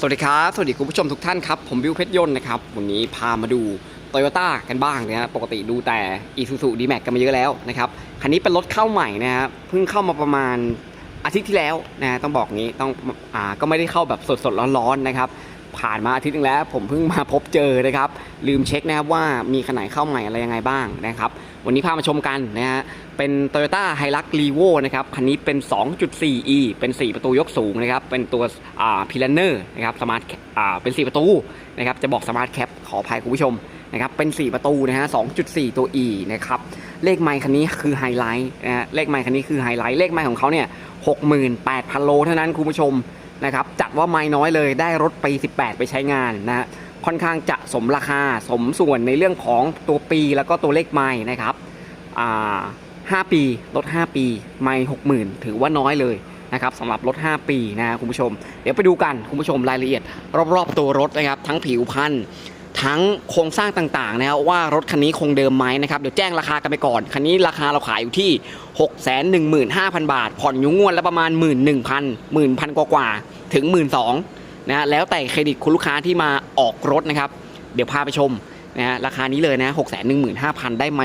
สวัสดีครับ สวัสดีคุณผู้ชมทุกท่านครับ ผมบิวเพชรยนต์นะครับ วันนี้พามาดูโตโยต้ากันบ้างนะฮะปกติดูแต่ i s u z u d m a x กันมาเยอะแล้วนะครับ คันนี้เป็นรถเข้าใหม่นะฮะเพิ่งเข้ามาประมาณอาทิตย์ที่แล้วนะฮะต้องบอกงี้ต้องอ่าก็ไม่ได้เข้าแบบสดๆร้อนๆนะครับ ผ่านมาอาทิตย์นึงแล้ว ผมเพิ่งมาพบเจอนะครับ ลืมเช็คนะครับว่ามีขนาดเข้าใหม่อะไรยังไงบ้างนะครับ วันนี้พามาชมกันนะฮะเป็น Toyota Hilux Revo นะครับคันนี้เป็น 2.4e เป็น 4 ประตูยกสูงนะครับเป็นตัวอ่า p i l a n e r นะครับสมาร์ทอ่าเป็น 4 ประตูนะครับจะบอก Smart Cap ขออภัยคุณผู้ชมนะครับเป็น 4 ประตูนะฮะ 2.4 ตัว e นะครับเลขไมค์คันนี้คือไฮไลท์นะฮะเลขไมค์คันนี้คือไฮไลท์เลขไมค์ของเขาเนี่ย68,000 โลเท่านั้นคุณผู้ชมนะครับจัดว่าไม่น้อยเลยได้รถปี 18 ไปใช้งานนะฮะ ค่อนข้างจะสมราคาสมส่วนในเรื่องของตัวปีแล้วก็ตัวเลขไมค์นะครับอ่า5ปีลด 5 ปี ไม่60,000ถือว่าน้อยเลยนะครับสำหรับรถ 5 ปีนะคุณผู้ชม เดี๋ยวไปดูกันคุณผู้ชมรายละเอียด รอบๆตัวรถนะครับทั้งผิวพันธุ์ทั้งโครงสร้างต่างๆนะครับว่ารถคันนี้คงเดิมไหมนะครับเดี๋ยวแจ้งราคากันไปก่อน คันนี้ราคาเราขายอยู่ที่ 615,000 บาท ผ่อนอยุ่งวดล้วประมาณ 11,000 10,000กว่าๆถึง 12,000 นะแล้วแต่เครดิตคุณลูกค้าที่มาออกรถนะครับ เดี๋ยวพาไปชมนะฮะราคานี้เลยนะ6 1 5 0 0 0ได้ไม่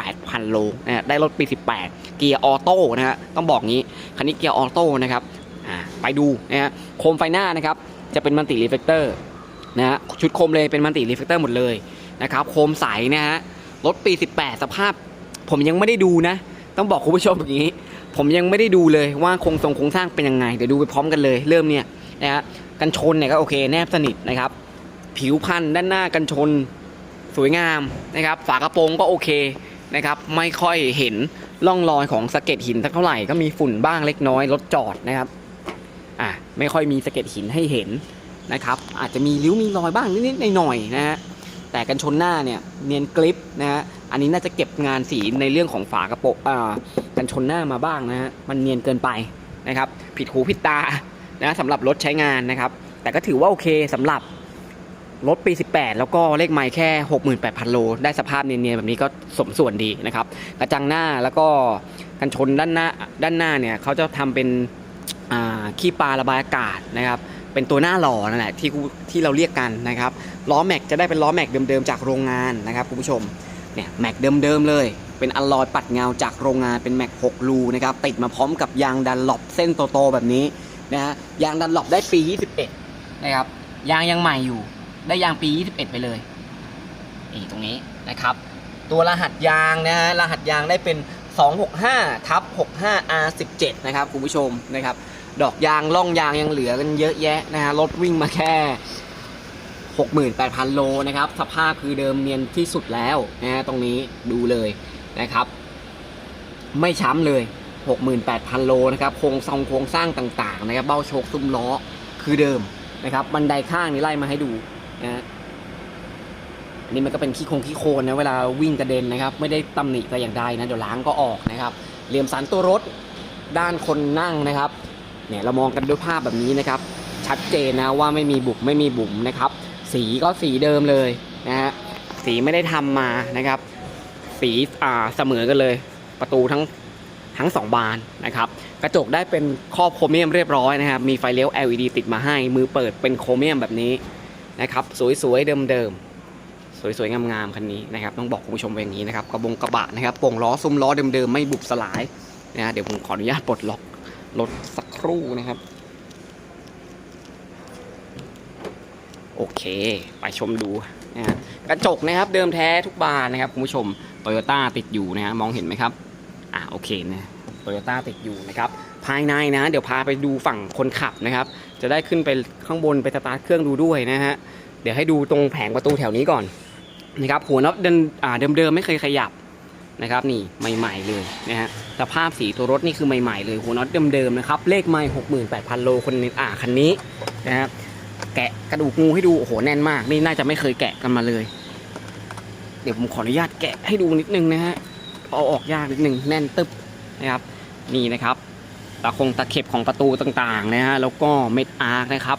68,000โลนะฮะได้รถปี18เกียร์ออโต้นะฮะต้องบอกงี้ คันนี้เกียร์ออโต้นะครับอ่าไปดูนะฮะโคมไฟหน้านะครับ จะเป็นมัลติรีเฟกเตอร์นะฮะชุดโคมเลยเป็นมัลติรีเฟกเตอร์หมดเลยนะครับโคมใสนะฮะรถปี 18 สภาพ ผมยังไม่ได้ดูนะ ต้องบอกคุณผู้ชมอย่างนี้ ผมยังไม่ได้ดูเลยว่าโครงทรงโครงสร้างเป็นยังไง เดี๋ยวดูไปพร้อมกันเลย เริ่มเนี่ยนะฮะ กันชนเนี่ยก็โอเคแนบสนิทนะครับ ผิวพันธ์ด้านหน้ากันชนสวยงามนะครับ ฝากระโปรงก็โอเคนะครับ ไม่ค่อยเห็นร่องรอยของสะเก็ดหินสักเท่าไหร่ก็มีฝุ่นบ้างเล็กน้อยรถจอดนะครับอะไม่ค่อยมีสะเก็ดหินให้เห็นนะครับ อาจจะมีริ้วมีรอยบ้างนิดๆหน่อยๆนะฮะแต่กันชนหน้าเนี่ยเนียนกริปนะฮะอันนี้น่าจะเก็บงานสีในเรื่องของฝากระโปรงอ่ากันชนหน้ามาบ้างนะฮะมันเนียนเกินไปนะครับ ผิดหูผิดตา นะสำหรับรถใช้งานนะครับ แต่ก็ถือว่าโอเคสำหรับรถปี 18 แล้วก็เลขไมล์แค่ 68,000 โล ได้สภาพเนียนๆแบบนี้ก็สมส่วนดีนะครับ กระจังหน้าแล้วก็กันชนด้านหน้าด้านหน้าเนี่ยเขาจะทำเป็นขี้ปลาระบายอากาศนะครับ เป็นตัวหน้าหล่อนั่นแหละที่ที่เราเรียกกันนะครับ ล้อแม็กจะได้เป็นล้อแม็กเดิมๆจากโรงงานนะครับคุณผู้ชม เนี่ยแม็กเดิมๆเลย เป็นอลลอยปัดเงาจากโรงงานเป็นแม็ก 6 รูนะครับ ติดมาพร้อมกับยางดันหลบเส้นโตๆแบบนี้ นะฮะยางดันหลบได้ปี 21 นะครับ ยางยังใหม่อยู่ ได้ยางปี 21 ไปเลยนี่ตรงนี้นะครับ ตัวรหัสยางนะฮะรหัสยางได้เป็น 265ทับ65 R17 นะครับคุณผู้ชมนะครับ ดอกยางล่องยางยังเหลือกันเยอะแยะนะฮะรถวิ่งมาแค่68,000 โลนะครับ สภาพคือเดิมเนียนที่สุดแล้วนะฮะตรงนี้ดูเลยนะครับ ไม่ช้ำเลย 68,000 โลนะครับโครงทรงโครงสร้างต่างๆนะครับเบ้าโชคซุ้มล้อคือเดิมนะครับบันไดข้างนี่ไล่มาให้ดูนะฮะอันนี้มันก็เป็นขี้โครงขี้โคลนนะเวลาวิ่งกระเด็นนะครับไม่ได้ตำหนิแต่อย่างใดนะเดี๋ยวล้างก็ออกนะครับเหลี่ยมสันตัวรถด้านคนนั่งนะครับเนี่ยเรามองกันด้วยภาพแบบนี้นะครับชัดเจนนะว่าไม่มีบุบไม่มีบุ๋มนะครับ สีก็สีเดิมเลยนะฮะสีไม่ได้ทำมานะครับ สีอ่าเสมอกันเลย ประตูทั้ง ทั้งสองบานนะครับกระจกได้เป็นครอบโครเมียมเรียบร้อยนะครับมีไฟเลี้ยว LED ติดมาให้ มือเปิดเป็นโครเมียมแบบนี้นะครับสวยๆเดิมๆสวยๆงามๆคันนี้นะครับต้องบอกคุณผู้ชมไว้อย่างนี้นะครับกระบงกระบะนะครับโป่งล้อซุ้มล้อเดิมๆไม่บุบสลายนะฮะเดี๋ยวผมขออนุญาตปลดล็อกรถสักครู่นะครับโอเค ไปชมดูนะฮะกระจกนะครับเดิมแท้ทุกบานนะครับคุณผู้ชมโตโยต้าติดอยู่นะฮะมองเห็นไหมครับ อ่าโอเคนะโตโยต้าติดอยู่นะครับ ภายในนะ เดี๋ยวพาไปดูฝั่งคนขับนะครับ จะได้ขึ้นไปข้างบนไปสตาร์ทเครื่องดูด้วยนะฮะ เดี๋ยวให้ดูตรงแผงประตูแถวนี้ก่อนนะครับ หัวน็อตเดิมเดิมๆไม่เคยขยับนะครับนี่ใหม่ๆเลยนะฮะสภาพสีตัวรถนี่คือใหม่ๆเลยหัวน็อตเดิมๆนะครับเลขไม่หกหมื่นแปดพันโลคนนี้อ่าคันนี้นะครับแกะกระดูกงูให้ดูโอ้โหแน่นมาก นี่น่าจะไม่เคยแกะกันมาเลย เดี๋ยวผมขออนุญาตแกะให้ดูนิดนึงนะฮะ เอาออกยากนิดหนึ่งแน่นตึบนะครับ นี่นะครับตะคงตะเข็บของประตูต่างๆนะฮะแล้วก็เม็ดอาร์คนะครับ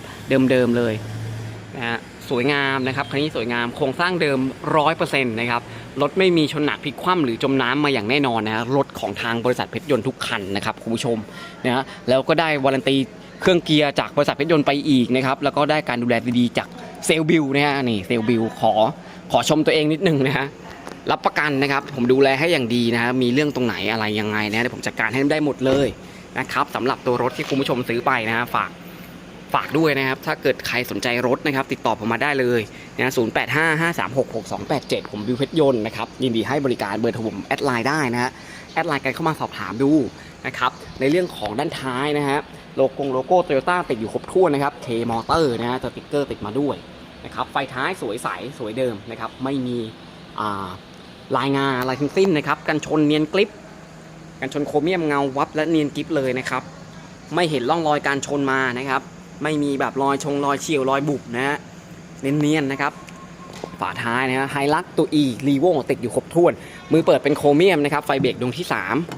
เดิมๆเลยนะฮะสวยงามนะครับคันนี้สวยงามโครงสร้างเดิมร้อยเปอร์เซ็นต์นะครับรถไม่มีชนหนักพลิกคว่ำหรือจมน้ำมาอย่างแน่นอนนะฮะรถของทางบริษัทเพชรยนต์ทุกคันนะครับคุณผู้ชมนะฮะแล้วก็ได้วารันตีเครื่องเกียร์จากบริษัทเพชรยนต์ไปอีกนะครับแล้วก็ได้การดูแลดีๆจากเซลบิลนะฮะนี่เซลบิลขอขอชมตัวเองนิดนึงนะฮะ รับประกันนะครับ ผมดูแลให้อย่างดีนะฮะมีเรื่องตรงไหนอะไรยังไงนะเดี๋ยวผมจัดการให้ได้หมดเลยนะครับสำหรับตัวรถที่คุณผู้ชมซื้อไปนะฮะฝากฝากด้วยนะครับ ถ้าเกิดใครสนใจรถนะครับ ติดต่อผมมาได้เลยนะศูนย์แปดห้าห้าสามหกหกสองแปดเจ็ดผมบิวเพชรยนต์นะครับ ยินดีให้บริการเบอร์โทรผมแอดไลน์ได้นะฮะ แอดไลน์กันเข้ามาสอบถามดูนะครับ ในเรื่องของด้านท้ายนะฮะ โลโก้โลโก้โตโยต้าติดอยู่ครบถ้วนนะครับ K มอเตอร์นะฮะสติ๊กเกอร์ติดมาด้วยนะครับ ไฟท้ายสวยใส สวยเดิมนะครับ ไม่มีอ่า ลายงาอะไรทั้งสิ้นนะครับ กันชนเนียนกริปกันชนโครเมียมเงาวับและเนียนกริปเลยนะครับ ไม่เห็นร่องรอยการชนมานะครับ ไม่มีแบบรอยชงรอยเฉียวรอยบุบนะฮะเนียนๆนะครับ ฝาท้ายนะฮะไฮลักตัว E รีโวติดอยู่ครบถ้วน มือเปิดเป็นโครเมียมนะครับไฟเบรกดวงที่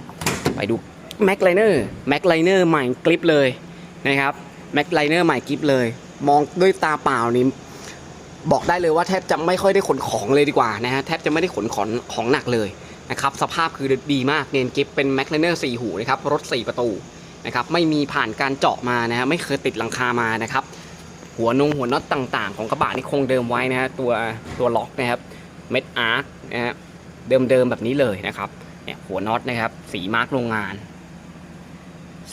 3 ไปดูแม็กไลเนอร์แม็กไลเนอร์ใหม่กริปเลยนะครับแม็กไลเนอร์ใหม่กริปเลย มองด้วยตาเปล่านี่ บอกได้เลยว่าแทบจะไม่ค่อยได้ขนของเลยดีกว่านะฮะแทบจะไม่ได้ขนของของหนักเลยนะครับสภาพคือดีมากเนียนกริปเป็นแม็กไลเนอร์4หูนะครับรถ 4 ประตูนะครับไม่มีผ่านการเจาะมานะฮะไม่เคยติดหลังคามานะครับหัวนงหัวน็อตต่างๆ ของกระบะนี่คงเดิมไว้นะฮะตัวตัวล็อกนะครับเม็ดอาร์คนะฮะเดิมๆแบบนี้เลยนะครับเนี่ยหัวน็อตนะครับสีมาร์กโรงงาน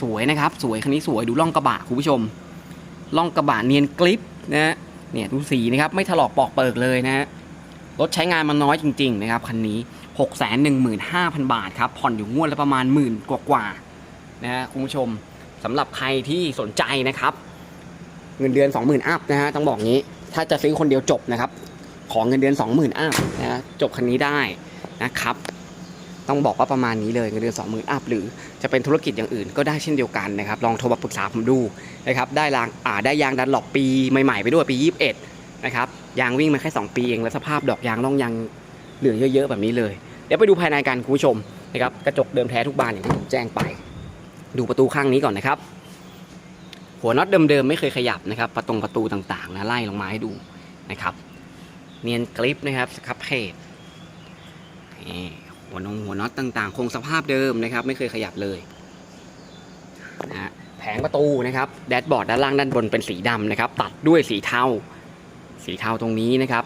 สวยนะครับ สวยคันนี้สวยดูล่องกระบะคุณผู้ชมล่องกระบะเนียนกริปนะฮะ เนี่ยดูสีนะครับไม่ถลอกปอกเปิกเลยนะฮะรถใช้งานมาน้อยจริง ๆ นะครับคันนี้ 6 1 5 0 0 0 บาทครับ ผ่อนอยู่งวดละประมาณหมื่นกว่าๆนะฮะคุณผู้ชมสำหรับใครที่สนใจนะครับ เงินเดือน 20,000อัพนะฮะต้องบอกงี้ ถ้าจะซื้อคนเดียวจบนะครับ ของเงินเดือน 20,000อัพนะฮะจบคันนี้ได้นะครับ ต้องบอกว่าประมาณนี้เลยเงินเดือน20,000อัพหรือจะเป็นธุรกิจอย่างอื่นก็ได้เช่นเดียวกันนะครับลองโทรมาปรึกษาผมดูนะครับได้รางอ่าได้ยางดันหลอกปีใหม่ๆไปด้วยปี 21นะครับยางวิ่งมาแค่ 2 ปีเองแล้วสภาพดอกยางร่องยางเหลืองเยอะ ๆ แบบนี้เลยเดี๋ยวไปดูภายในกันคุณผู้ชมนะครับกระจกเดิมแท้ทุกบานอย่างที่ผมแจ้งไป ดูประตูข้างนี้ก่อนนะครับ หัวน็อตเดิมๆไม่เคยขยับนะครับประตงประตูต่างๆนะไล่ลงมาให้ดูนะครับเนียนกริปนะครับสครับเพจนี่ หัวนงหัวน็อตต่างๆ คงสภาพเดิมนะครับ ไม่เคยขยับเลยนะแผงประตูนะครับแดชบอร์ดด้านล่างด้านบนเป็นสีดำนะครับ ตัดด้วยสีเทาสีเทาตรงนี้นะครับ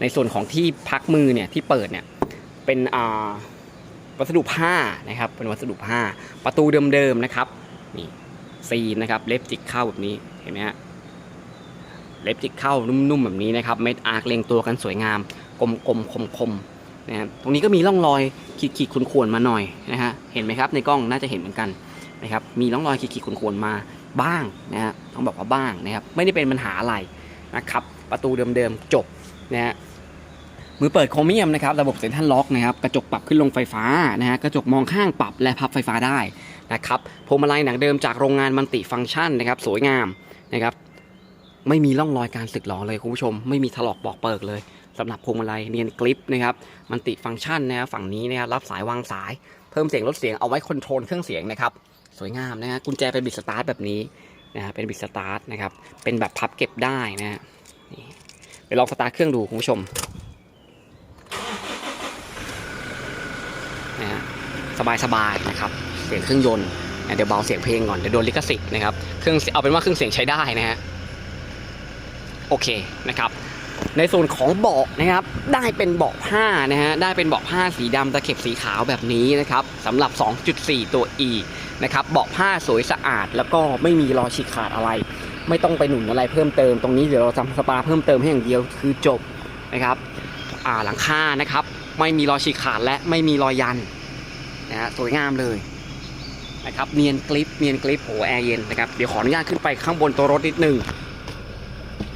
ในส่วนของที่พักมือเนี่ยที่เปิดเนี่ยเป็นอ่าวัสดุผ้านะครับเป็นวัสดุผ้าประตูเดิมๆนะครับนี่ซีนนะครับเล็บจิกเข้าแบบนี้เห็นไหมฮะเล็บจิกเข้านุ่มๆแบบนี้นะครับเม็ดอาร์คเรียงตัวกันสวยงามกลมๆคมๆ นะฮะตรงนี้ก็มีร่องรอยขีดๆข่วนๆมาหน่อยนะฮะเห็นไหมครับในกล้องน่าจะเห็นเหมือนกันนะครับมีร่องรอยขีดๆข่วนๆมาบ้างนะฮะต้องบอกว่าบ้างนะครับไม่ได้เป็นปัญหาอะไรนะครับประตูเดิมๆจบนะฮะมือเปิดโครเมียมนะครับระบบเซ็นทรัลล็อกนะครับกระจกปรับขึ้นลงไฟฟ้านะฮะกระจกมองข้างปรับและพับไฟฟ้าได้นะครับพวงมาลัยหนังเดิมจากโรงงานมันติฟังก์ชันนะครับสวยงามนะครับไม่มีร่องรอยการสึกหรอเลยคุณผู้ชม ไม่มีถลอกปอกเปิกเลย สำหรับพวงมาลัยเนียนกริปนะครับมันติฟังก์ชันนะครับฝั่งนี้นะครับรับสายวางสาย เพิ่มเสียงลดเสียงเอาไว้คอนโทรลเครื่องเสียงนะครับสวยงามนะฮะกุญแจเป็นบิดสตาร์ทแบบนี้นะฮะเป็นบิดสตาร์ทนะครับเป็นแบบพับเก็บได้นะฮะนี่เดี๋ยวลองสตาร์ทเครื่องดูคุณผู้ชมนะฮะสบายๆนะครับเสียงเครื่องยนต์นะเดี๋ยวเบาเสียงเพลงก่อนเดี๋ยวโดนลิขสิทธิ์นะครับเครื่องเอาเป็นว่าเครื่องเสียงใช้ได้นะฮะโอเคนะครับ ในส่วนของเบาะนะครับ ได้เป็นเบาะผ้านะฮะได้เป็นเบาะผ้าสีดำตะเข็บสีขาวแบบนี้นะครับสำหรับ 2.4 ตัว E นะครับเบาะผ้าสวยสะอาด แล้วก็ไม่มีรอยฉีกขาดอะไร ไม่ต้องไปหนุนอะไรเพิ่มเติมตรงนี้เดี๋ยวเราทำสปาเพิ่มเติมให้อย่างเดียวคือจบนะครับอ่าหลังคานะครับ ไม่มีรอยฉีกขาดและไม่มีรอยยันนะฮะสวยงามเลยนะครับเนียนกลิปเนียนกลิปโหแอร์เย็นนะครับเดี๋ยวขออนุญาตขึ้นไปข้างบนตัวรถนิดนึง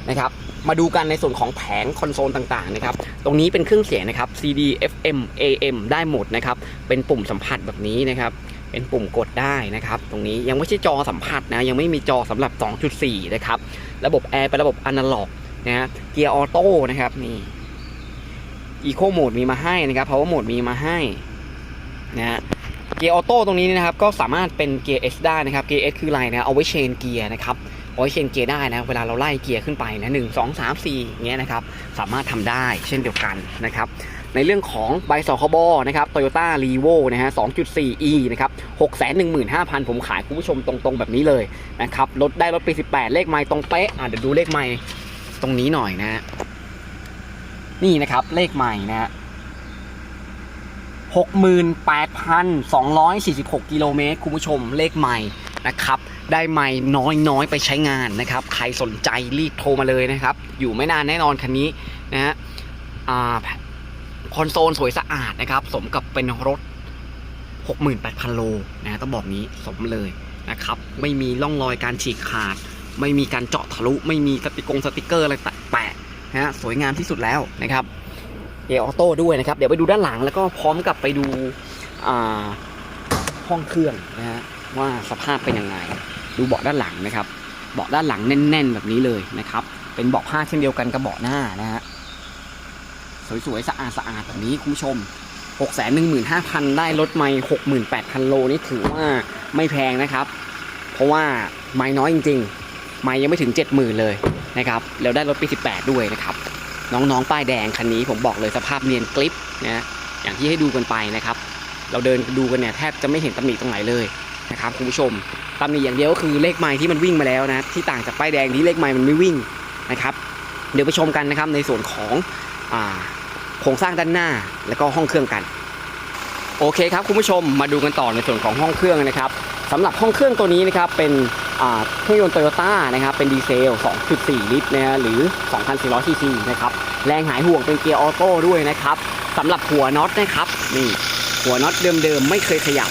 นะครับ มาดูกันในส่วนของแผงคอนโซลต่างๆนะครับ ตรงนี้เป็นเครื่องเสียงนะครับ CD FM AM ได้หมดนะครับ เป็นปุ่มสัมผัสแบบนี้นะครับ เป็นปุ่มกดได้นะครับ ตรงนี้ยังไม่ใช่จอสัมผัสนะ ยังไม่มีจอสำหรับ 2.4 นะครับ ระบบแอร์เป็นระบบอนาล็อกนะฮะ เกียร์ออโต้นะครับนี่อีโคโหมดมีมาให้นะครับ power mode มีมาให้นะฮะเกียร์ออโต้ตรงนี้นะครับก็สามารถเป็นเกียร์ S ได้นะครับ เกียร์ S คืออะไรนะเอาไว้เชนเกียร์นะครับ เอาไว้เชนเกียร์ได้นะเวลาเราไล่เกียร์ขึ้นไปนะหนึ่งสองสามสี่เงี้ยนะครับสามารถทำได้เช่นเดียวกันนะครับในเรื่องของใบสคบนะครับ Toyota r e v o นะฮะ 2.4e นะครับ 615,000 ผมขายคุณผู้ชมตรงๆแบบนี้เลยนะครับรถได้รถปี 18 เลขไม้ตรงเป๊ะอะเดี๋ยวดูเลขไม้ตรงนี้หน่อยนะฮะนี่นะครับเลขไม้นะฮะ68,246 กิโลเมตรคุณผู้ชมเลขใหม่นะครับ ได้ใหม่น้อยๆ ไปใช้งานนะครับ ใครสนใจรีบโทรมาเลยนะครับ อยู่ไม่นานแน่นอนคันนี้นะฮะคอนโซลสวยสะอาดนะครับ สมกับเป็นรถ 68,000 โลนะต้องบอกนี้สมเลยนะครับ ไม่มีร่องรอยการฉีกขาด ไม่มีการเจาะทะลุ ไม่มีสติกงสติกเกอร์อะไรแปะนะฮะสวยงามที่สุดแล้วนะครับเกียร์ออโต้ด้วยนะครับ เดี๋ยวไปดูด้านหลังแล้วก็พร้อมกับไปดูห้องเครื่องนะฮะ ว่าสภาพเป็นยังไง ดูเบาะด้านหลังนะครับ เบาะด้านหลังแน่น ๆ แบบนี้เลยนะครับ เป็นเบาะผ้าเช่นเดียวกันกับเบาะหน้านะฮะ สวยๆ สะอาดสะอาดแบบนี้คุณผู้ชม 6 1 5 0 0 0 ได้รถไม่68,000 โลนี่ถือว่าไม่แพงนะครับ เพราะว่าไม่น้อยจริง ๆ ไม่ยังไม่ถึง 70,000 เลยนะครับ แล้วได้รถปี 18 ด้วยนะครับ น้องๆ ป้ายแดงคันนี้ผมบอกเลยสภาพเนียนกลิปนะ อย่างที่ให้ดูกันไปนะครับ เราเดินดูกันเนี่ยแทบจะไม่เห็นตำหนิตรงไหนเลย นะครับคุณผู้ชมตำหนิอย่างเดียวก็คือเลขไม้ที่มันวิ่งมาแล้วนะที่ต่างจากป้ายแดงที่เลขไม้มันไม่วิ่งนะครับเดี๋ยวไปชมกันนะครับในส่วนของโครงสร้างด้านหน้าแล้วก็ห้องเครื่องกันโอเคครับคุณผู้ชมมาดูกันต่อในส่วนของห้องเครื่องนะครับสำหรับห้องเครื่องตัวนี้นะครับเป็นเครื่องยนต์โตโยต้านะครับเป็นดีเซล 2.4 ลิตรนะฮะหรือ 2,400 ซีซีนะครับแรงหายห่วงเป็นเกียร์ออโต้ด้วยนะครับสำหรับหัวน็อตนะครับนี่หัวน็อตเดิมๆไม่เคยขยับ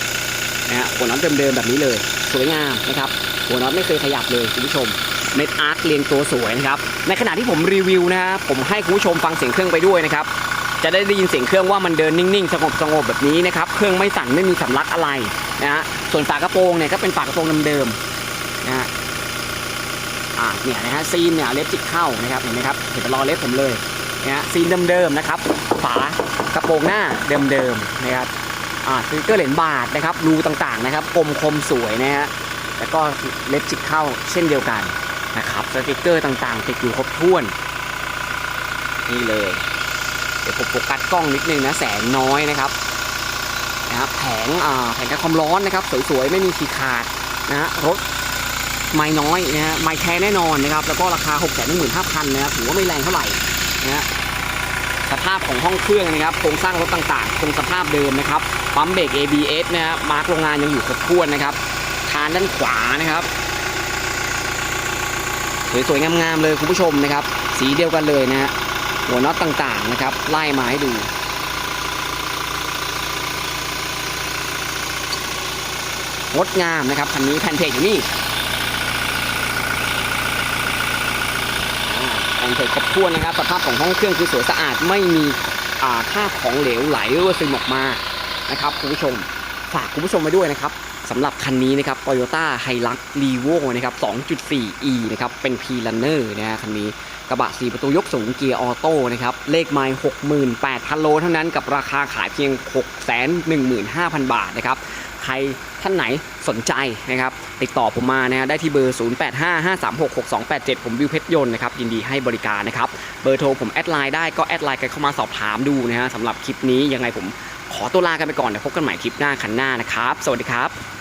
นะฮะหัวน็อตเดิมๆแบบนี้เลย สวยงามนะครับ หัวน็อตไม่เคยขยับเลยคุณผู้ชมเม็ดอาร์คเรียงตัวสวยนะครับ ในขณะที่ผมรีวิวนะฮะผมให้คุณผู้ชมฟังเสียงเครื่องไปด้วยนะครับ จะได้ได้ยินเสียงเครื่องว่ามันเดินนิ่งๆ สงบสงบๆแบบนี้นะครับ เครื่องไม่สั่นไม่มีสำลักอะไรนะฮะ ส่วนฝากระโปรงเนี่ยก็เป็นฝากระโปรงเดิมๆนะฮะอ่าเนี่ยนะฮะซีนเนี่ยเล็บจิกเข้านะครับ เห็นไหมครับ เห็นรอเล็บผมเลยนะฮะซีนเดิมๆนะครับ ฝากระโปรงหน้าเดิมๆนะครับ สติกเกอร์เหรียญบาทนะครับรูต่างๆนะครับกลมคมสวยนะฮะแล้วก็เล็บจิกเข้าเช่นเดียวกันนะครับสติกเกอร์ต่างๆ ติดอยู่ครบถ้วนนี่เลย เดี๋ยวผมโฟกัสกล้องนิดนึงนะแสงน้อยนะครับนะครับแผงอ่าแผงกันความร้อนนะครับ สวยๆ ไม่มีขีดขาดนะฮะรถไม่น้อยนะฮะไม่แท้แน่นอนนะครับ แล้วก็ราคา 6 1 5 0 0 0นะครับถือว่าไม่แรงเท่าไหร่นะฮะ สภาพของห้องเครื่องนะครับโครงสร้างรถต่างๆคงสภาพเดิมนะครับปั๊มเบรก ABS นะฮะมาร์กโรงงานยังอยู่ครบถ้วนนะครับคานด้านขวานะครับสวยๆงามๆเลยคุณผู้ชมนะครับ สีเดียวกันเลยนะฮะหัวน็อตต่างๆนะครับไล่มาให้ดูงดงามนะครับคันนี้แผ่นเพจอยู่นี่ อ่าแผ่นเพจครบถ้วนนะครับสภาพของห้องเครื่องคือสวยสะอาดไม่มีอ่าของเหลวไหลหรือว่าซึมออกมานะครับคุณผู้ชมฝากคุณผู้ชมไว้ด้วยนะครับสำหรับคันนี้นะครับ Toyota Hilux Revo นะครับ 2.4e นะครับ เป็น P-Runner นะฮะคันนี้กระบะ 4 ประตูยกสูงเกียร์ออโต้นะครับ เลขไมล์68,000 โลเท่านั้นกับราคาขายเพียง 615,000 บาทนะครับ ใคร ท่านไหนสนใจนะครับติดต่อผมมานะฮะได้ที่เบอร์ 0855366287 ผมวิวเพชรยนต์นะครับยินดีให้บริการนะครับเบอร์โทรผมแอดไลน์ได้ก็แอดไลน์กันเข้ามาสอบถามดูนะฮะสำหรับคลิปนี้ยังไงผมขอตัวลากันไปก่อนเดี๋ยวพบกันใหม่คลิปหน้าคันหน้านะครับ สวัสดีครับ